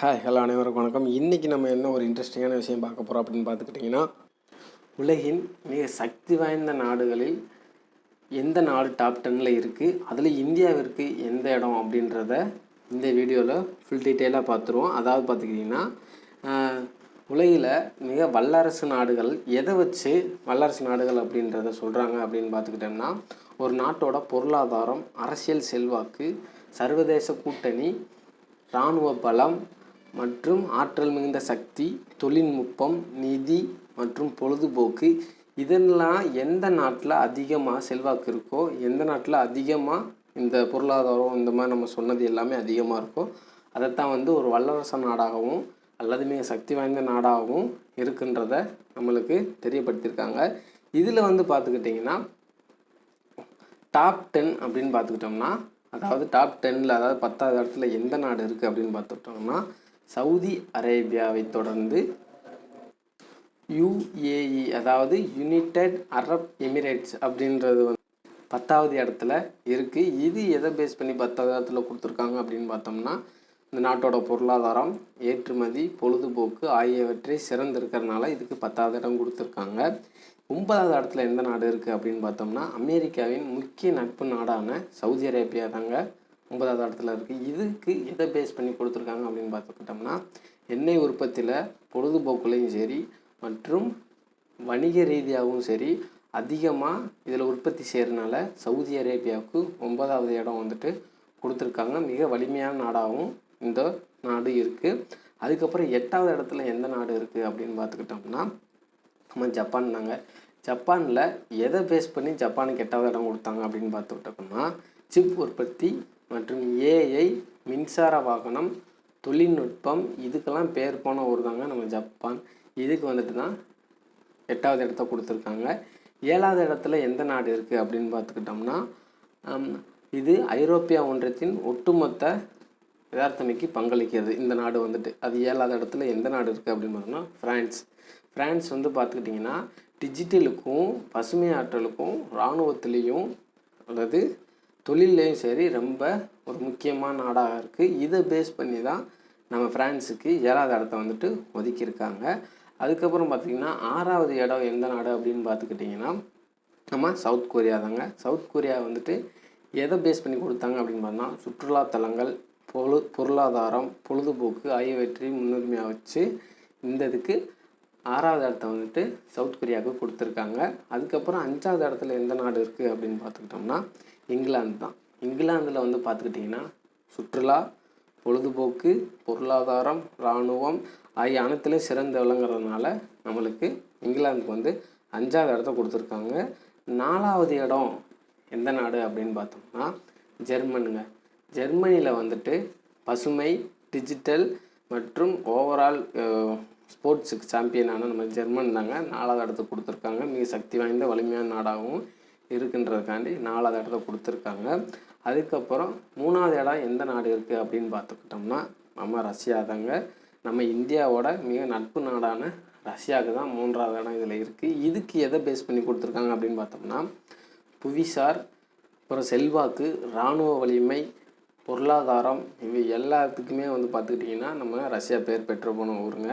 Hi hello அனைவருக்கும் வணக்கம். இன்றைக்கி நம்ம என்ன ஒரு இன்ட்ரெஸ்டிங்கான விஷயம் பார்க்க போகிறோம் அப்படின்னு பார்த்துக்கிட்டிங்கன்னா உலகின் மிக சக்தி வாய்ந்த நாடுகளில் எந்த நாடு டாப் டென்னில் இருக்குது அதில் இந்தியாவிற்கு எந்த இடம் அப்படின்றத இந்த வீடியோவில் ஃபுல் டீட்டெயிலாக பார்த்துருவோம். அதாவது பார்த்துக்கிட்டிங்கன்னா உலகில் மிக வல்லரசு நாடுகள் எதை வச்சு வல்லரசு நாடுகள் அப்படின்றத சொல்கிறாங்க அப்படின்னு பார்த்துக்கிட்டோம்னா ஒரு நாட்டோட பொருளாதாரம் அரசியல் செல்வாக்கு சர்வதேச கூட்டணி இராணுவ பலம் மற்றும் ஆற்றல் மிகுந்த சக்தி தொழில்நுட்பம் நிதி மற்றும் பொழுதுபோக்கு இதெல்லாம் எந்த நாட்டில் அதிகமாக செல்வாக்கு இருக்கோ எந்த நாட்டில் அதிகமாக இந்த பொருளாதாரம் இந்த மாதிரி நம்ம சொன்னது எல்லாமே அதிகமாக இருக்கோ அதைத்தான் வந்து ஒரு வல்லரசு நாடாகவும் அல்லது மிக சக்தி வாய்ந்த நாடாகவும் இருக்குன்றத நம்மளுக்கு தெரியப்படுத்தியிருக்காங்க. இதில் வந்து பார்த்துக்கிட்டிங்கன்னா டாப் டென் அப்படின்னு பார்த்துக்கிட்டோம்னா அதாவது டாப் டென்னில் அதாவது பத்தாவது இடத்துல எந்த நாடு இருக்குது அப்படின்னு பார்த்துக்கிட்டோம்னா சவுதி அரேபியாவை தொடர்ந்து யுஏஇ அதாவது யுனைடெட் அரப் எமிரேட்ஸ் அப்படின்றது வந்து பத்தாவது இடத்துல இருக்குது இது எதை பேஸ் பண்ணி பத்தாவது இடத்துல கொடுத்துருக்காங்க அப்படின்னு பார்த்தோம்னா இந்த நாட்டோட பொருளாதாரம் ஏற்றுமதி பொழுதுபோக்கு ஆகியவற்றை சிறந்திருக்கிறதுனால இதுக்கு பத்தாவது இடம் கொடுத்துருக்காங்க. ஒன்பதாவது இடத்துல எந்த நாடு இருக்குது அப்படின்னு பார்த்தோம்னா அமெரிக்காவின் முக்கிய நட்பு நாடான சவுதி அரேபியா தாங்க. ஒன்பதாவது இடத்துல இருக்குது இதுக்கு எதை பேஸ் பண்ணி கொடுத்துருக்காங்க அப்படின்னு பார்த்துக்கிட்டோம்னா எண்ணெய் உற்பத்தியில் பொழுதுபோக்குலையும் சரி மற்றும் வணிக ரீதியாகவும் சரி அதிகமாக இதில் உற்பத்தி செய்கிறனால சவுதி அரேபியாவுக்கு ஒன்பதாவது இடம் வந்துட்டு கொடுத்துருக்காங்க. மிக வலிமையான நாடாகவும் இந்த நாடு இருக்குது அதுக்கப்புறம் எட்டாவது இடத்துல எந்த நாடு இருக்குது அப்படின்னு பார்த்துக்கிட்டோம்னா நம்ம ஜப்பான் தாங்க. ஜப்பானில் எதை பேஸ் பண்ணி ஜப்பானுக்கு எட்டாவது இடம் கொடுத்தாங்க அப்படின்னு பார்த்துக்கிட்டோம்னா சிப் உற்பத்தி மற்றும் ஏஐ மின்சார வாகனம் தொழில்நுட்பம் இதுக்கெல்லாம் பேர் போன ஊர் தாங்க நம்ம ஜப்பான். இதுக்கு வந்துட்டு தான் எட்டாவது இடத்த கொடுத்துருக்காங்க. ஏழாவது இடத்துல எந்த நாடு இருக்குது அப்படின்னு பார்த்துக்கிட்டோம்னா இது ஐரோப்பிய ஒன்றியத்தின் ஒட்டுமொத்த யதார்த்தமைக்கு பங்களிக்கிறது இந்த நாடு வந்துட்டு. அது ஏழாவது இடத்துல எந்த நாடு இருக்குது அப்படின்னு பார்த்தோம்னா ஃப்ரான்ஸ். ஃப்ரான்ஸ் வந்து பார்த்துக்கிட்டிங்கன்னா டிஜிட்டலுக்கும் பசுமை ஆற்றலுக்கும் இராணுவத்துலேயும் அல்லது தொழில்லையும் சரி ரொம்ப ஒரு முக்கியமான நாடாக இருக்குது இதை பேஸ் பண்ணி தான் நம்ம ஃப்ரான்ஸுக்கு ஏழாவது இடத்த வந்துட்டு ஒதுக்கியிருக்காங்க. அதுக்கப்புறம் பார்த்திங்கன்னா ஆறாவது இடம் எந்த நாடு அப்படின்னு பார்த்துக்கிட்டிங்கன்னா நம்ம சவுத் கொரியா தாங்க. சவுத் கொரியா வந்துட்டு எதை பேஸ் பண்ணி கொடுத்தாங்க அப்படின்னு பார்த்தோம்னா சுற்றுலாத்தலங்கள் பொழு பொருளாதாரம் பொழுதுபோக்கு ஆகியவற்றை முன்னுரிமையாக வச்சு இந்த இதுக்கு ஆறாவது இடத்த வந்துட்டு சவுத் கொரியாவுக்கு கொடுத்துருக்காங்க. அதுக்கப்புறம் அஞ்சாவது இடத்துல எந்த நாடு இருக்குது அப்படின்னு பார்த்துக்கிட்டோம்னா இங்கிலாந்து தான். இங்கிலாந்தில் வந்து பார்த்துக்கிட்டிங்கன்னா சுற்றுலா பொழுதுபோக்கு பொருளாதாரம் இராணுவம் ஆகிய அனைத்துலேயும் சிறந்து விளங்குறதுனால நம்மளுக்கு இங்கிலாந்துக்கு வந்து அஞ்சாவது இடத்த கொடுத்துருக்காங்க. நாலாவது இடம் எந்த நாடு அப்படின்னு பார்த்தோம்னா ஜெர்மனுங்க. ஜெர்மனியில் வந்துட்டு பசுமை டிஜிட்டல் மற்றும் ஓவரால் ஸ்போர்ட்ஸுக்கு சாம்பியனான நம்ம ஜெர்மன் தாங்க. நாலாவது இடத்துக்கு கொடுத்துருக்காங்க. மிக சக்தி வாய்ந்த வலிமையான நாடாகவும் இருக்குன்றதுக்காண்டி நாலாவது இடத்த கொடுத்துருக்காங்க. அதுக்கப்புறம் மூணாவது இடம் எந்த நாடு இருக்குது அப்படின்னு பார்த்துக்கிட்டோம்னா நம்ம ரஷ்யா தாங்க. நம்ம இந்தியாவோட மிக நட்பு நாடான ரஷ்யாவுக்கு தான் மூன்றாவது இடம் இதில் இருக்குது இதுக்கு எதை பேஸ் பண்ணி கொடுத்துருக்காங்க அப்படின்னு பார்த்தோம்னா புவிசார் அப்புறம் செல்வாக்கு இராணுவ வலிமை பொருளாதாரம் இவை எல்லாத்துக்குமே வந்து பார்த்துக்கிட்டிங்கன்னா நம்ம ரஷ்யா பேர் பெற்று போன ஊருங்க.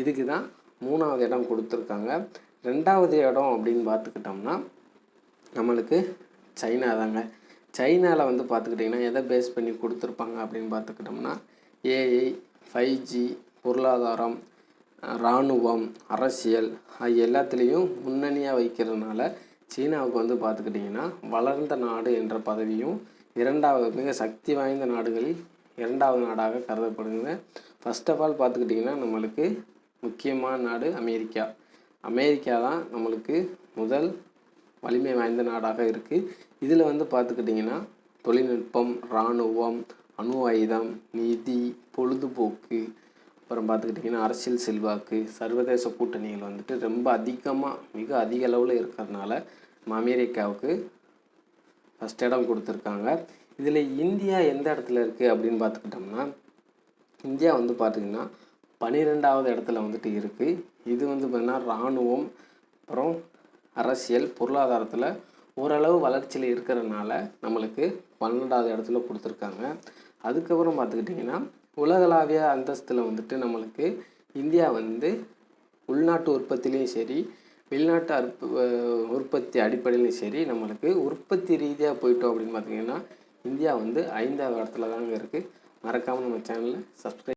இதுக்கு தான் மூணாவது இடம் கொடுத்துருக்காங்க. ரெண்டாவது இடம் அப்படின்னு பார்த்துக்கிட்டோம்னா நம்மளுக்கு சைனா தாங்க சைனாவில் வந்து பார்த்துக்கிட்டிங்கன்னா எதை பேஸ் பண்ணி கொடுத்துருப்பாங்க அப்படின்னு பார்த்துக்கிட்டோம்னா ஏஐ ஃபைவ் ஜி பொருளாதாரம் இராணுவம் அரசியல் ஆகிய எல்லாத்துலேயும் முன்னணியாக வைக்கிறதுனால சீனாவுக்கு வந்து பார்த்துக்கிட்டிங்கன்னா வளர்ந்த நாடு என்ற பதவியும் இரண்டாவது மிக சக்தி வாய்ந்த நாடுகளில் இரண்டாவது நாடாக கருதப்படுங்க ஃபர்ஸ்ட் ஆஃப் ஆல் பார்த்துக்கிட்டிங்கன்னா நம்மளுக்கு முக்கியமான நாடு அமெரிக்கா. அமெரிக்கா தான் நம்மளுக்கு முதல் வலிமை வாய்ந்த நாடாக இருக்குது இதில் வந்து பார்த்துக்கிட்டிங்கன்னா தொழில்நுட்பம் இராணுவம் அணு ஆயுதம் நிதி பொழுதுபோக்கு அப்புறம் பார்த்துக்கிட்டிங்கன்னா அரசியல் செல்வாக்கு சர்வதேச கூட்டணிகள் வந்துட்டு ரொம்ப அதிகமாக மிக அதிக அளவில் இருக்கிறதுனால நம்ம அமெரிக்காவுக்கு ஃபஸ்ட் இடம் கொடுத்துருக்காங்க. இதில் இந்தியா எந்த இடத்துல இருக்குது அப்படின்னு பார்த்துக்கிட்டோம்னா இந்தியா வந்து பார்த்திங்கன்னா பன்னிரெண்டாவது இடத்துல வந்துட்டு இருக்குது இது வந்து பார்த்திங்கன்னா இராணுவம் அப்புறம் அரசியல் பொருளாதாரத்தில் ஓரளவு வளர்ச்சியில் இருக்கிறதுனால நம்மளுக்கு பன்னெண்டாவது இடத்துல கொடுத்துருக்காங்க. அதுக்கப்புறம் பார்த்துக்கிட்டிங்கன்னா உலகளாவிய அந்தஸ்தில் வந்துட்டு நம்மளுக்கு இந்தியா வந்து உள்நாட்டு உற்பத்திலையும் சரி வெளிநாட்டு அற்ப உற்பத்தி அடிப்படையிலையும் சரி நம்மளுக்கு உற்பத்தி ரீதியாக போயிட்டோம் அப்படின்னு பார்த்தீங்கன்னா இந்தியா வந்து ஐந்தாவது இடத்துல தாங்க இருக்குது மறக்காமல் நம்ம சேனலில் சப்ஸ்கிரைப்